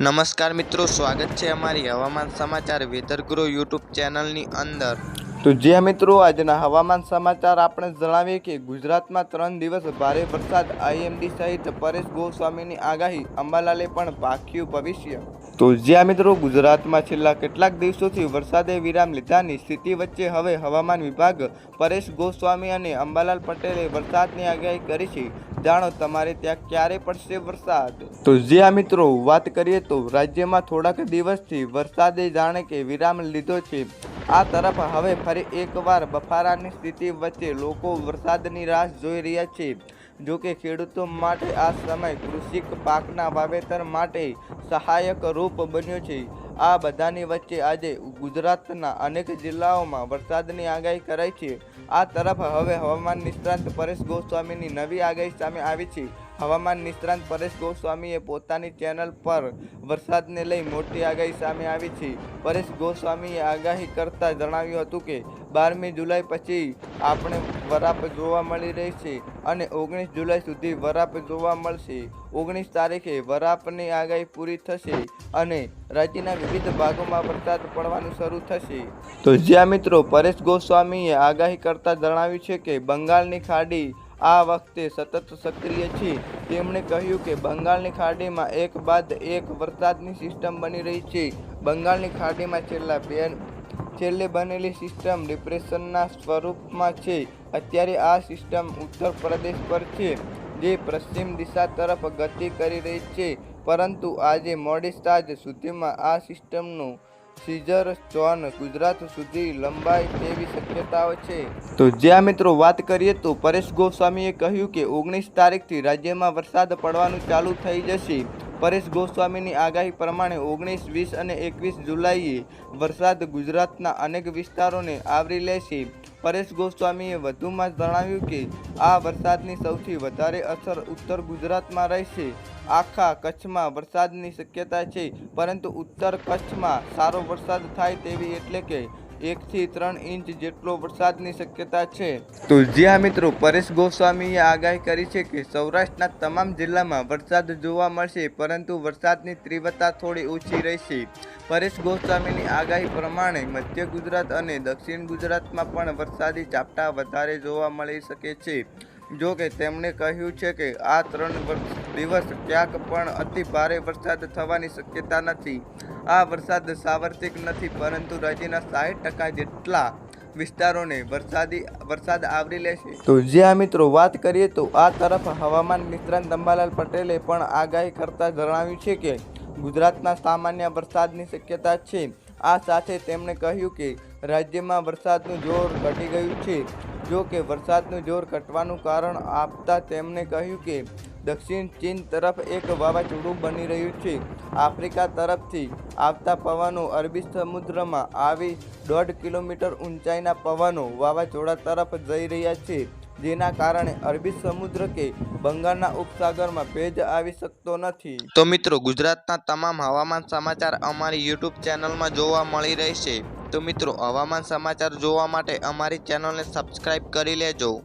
નમસ્કાર મિત્રો, સ્વાગત છે અમારી હવામાન સમાચાર વેધરગુરુ યુટ્યુબ ચેનલની અંદર. તો જ્યાં મિત્રો, આજના હવામાન સમાચાર આપણે જણાવીએ કે ગુજરાતમાં ત્રણ દિવસ ભારે વરસાદ આઈએમડી સહિત પરેશ ગોસ્વામીની આગાહી અંબાલાલે પણ પાક્યું ભવિષ્ય. તો જ્યાં મિત્રો, ગુજરાતમાં છેલ્લા કેટલાક દિવસોથી વરસાદે વિરામ લીધાની સ્થિતિ વચ્ચે હવે હવામાન વિભાગ પરેશ ગોસ્વામી અને અંબાલાલ પટેલે વરસાદની આગાહી કરી છે. જાણો, તમારે ત્યાં ક્યારે પડશે વરસાદ? તો જ્યાં મિત્રો વાત કરીએ તો રાજ્યમાં થોડાક દિવસથી વરસાદે જાણે કે વિરામ લીધો છે. આ તરફ હવે ફરી એકવાર બફારાની સ્થિતિ વચ્ચે લોકો વરસાદની રાહ જોઈ રહ્યા છે. જો કે ખેડૂતો માટે આ સમય કૃષિક પાકના વાવેતર માટે સહાયક રૂપ બન્યો છે. આ બધાની વચ્ચે આજે ગુજરાતના અનેક જિલ્લાઓમાં વરસાદની આગાહી કરાઈ છે. આ તરફ હવે હવામાન નિષ્ણાંત પરેશ ગોસ્વામીની નવી આગાહી સામે આવી છે. હવામાન નિષ્ણાંત પરેશ ગોસ્વામીએ પોતાની ચેનલ પર વરસાદને લઈ મોટી આગાહી સામે આવી છે. પરેશ ગોસ્વામીએ આગાહી કરતા જણાવ્યું હતું કે, બારમી જુલાઈ પછી આપણે વરાપ જોવા મળી રહી છે અને ઓગણીસ જુલાઈ સુધી વરાપ જોવા મળશે. ઓગણીસ તારીખે વરાપની આગાહી પૂરી થશે અને રાજ્યના વિવિધ ભાગોમાં વરસાદ પડવાનું શરૂ થશે. તો જ્યાં મિત્રો, પરેશ ગોસ્વામીએ આગાહી કરતા જણાવ્યું છે કે, બંગાળની ખાડી આ વખતે સતત સક્રિય છે. તેમણે કહ્યું કે બંગાળની ખાડીમાં એક બાદ એક વરસાદની સિસ્ટમ બની રહી છે. બંગાળની ખાડીમાં છેલ્લા બે છેલ્લે બનેલી સિસ્ટમ ડિપ્રેશનના સ્વરૂપમાં છે. અત્યારે આ સિસ્ટમ ઉત્તર પ્રદેશ પર છે, જે પશ્ચિમ દિશા તરફ ગતિ કરી રહી છે. પરંતુ આજે મોડી સાંજ સુધીમાં આ સિસ્ટમનું સીઝર ચોન ગુજરાત સુધી લંબાઈ તેવી શક્યતાઓ છે. તો જ્યાં મિત્રો વાત કરીએ તો પરેશ ગોસ્વામીએ કહ્યું કે ઓગણીસ તારીખથી રાજ્યમાં વરસાદ પડવાનું ચાલુ થઈ જશે. પરેશ ગોસ્વામીની આગાહી પ્રમાણે ઓગણીસ, વીસ અને એકવીસ જુલાઈએ વરસાદ ગુજરાતના અનેક વિસ્તારોને આવરી લેશે. પરેશ ગોસ્વામીએ વધુમાં જણાવ્યું કે, આ વરસાદની સૌથી વધારે અસર ઉત્તર ગુજરાતમાં રહેશે. આખા કચ્છમાં વરસાદની શક્યતા છે, પરંતુ ઉત્તર કચ્છમાં સારો વરસાદ થાય તેવી એટલે કે એકથી ત્રણ ઇંચ જેટલો વરસાદની શક્યતા છે. તો જ્યાં મિત્રો પરેશ ગોસ્વામીએ આગાહી કરી છે કે સૌરાષ્ટ્રના તમામ જિલ્લામાં વરસાદ જોવા મળશે, પરંતુ વરસાદની તીવ્રતા થોડી ઓછી રહેશે. પરેશ ગોસ્વામીની આગાહી પ્રમાણે મધ્ય ગુજરાત અને દક્ષિણ ગુજરાતમાં પણ વરસાદી ઝાપટા વધારે જોવા મળી શકે છે. જો કે તેમણે કહ્યું છે કે આ ત્રણ વર્ષ દિવસ ક્યાંક પણ અતિ ભારે વરસાદ થવાની શક્યતા નથી. આ વરસાદ સાર્વત્રિક નથી, પરંતુ રાજ્યના સાઠ ટકા જેટલા વિસ્તારોને વરસાદી, વરસાદ આવરી લેશે તો જ્યાં મિત્રો વાત કરીએ તો આ તરફ હવામાન નિષ્ણાંત દંબાલાલ પટેલે પણ આગાહી કરતા જણાવ્યું છે કે ગુજરાતના સામાન્ય વરસાદની શક્યતા છે. આ સાથે તેમણે કહ્યું કે રાજ્યમાં વરસાદનું જોર ઘટી ગયું છે. જો કે વરસાદનું જોર ઘટવાનું કારણ આપતા તેમણે કહ્યું કે દક્ષિણ ચીન તરફ એક વાવાઝોડું બની રહ્યું છે. આફ્રિકા તરફથી આવતા પવનો અરબી સમુદ્રમાં આવી દોઢ કિલોમીટર ઊંચાઈના પવનો વાવાઝોડા તરફ જઈ રહ્યા છે, જેના કારણે અરબી સમુદ્ર કે બંગાળના ઉપસાગરમાં ભેજ આવી શકતો નથી. તો મિત્રો, ગુજરાતના તમામ હવામાન સમાચાર અમારી યુટ્યુબ ચેનલમાં જોવા મળી રહેશે. તો મિત્રો, હવામાન સમાચાર જોવા માટે અમારી ચેનલને સબસ્ક્રાઈબ કરી લેજો.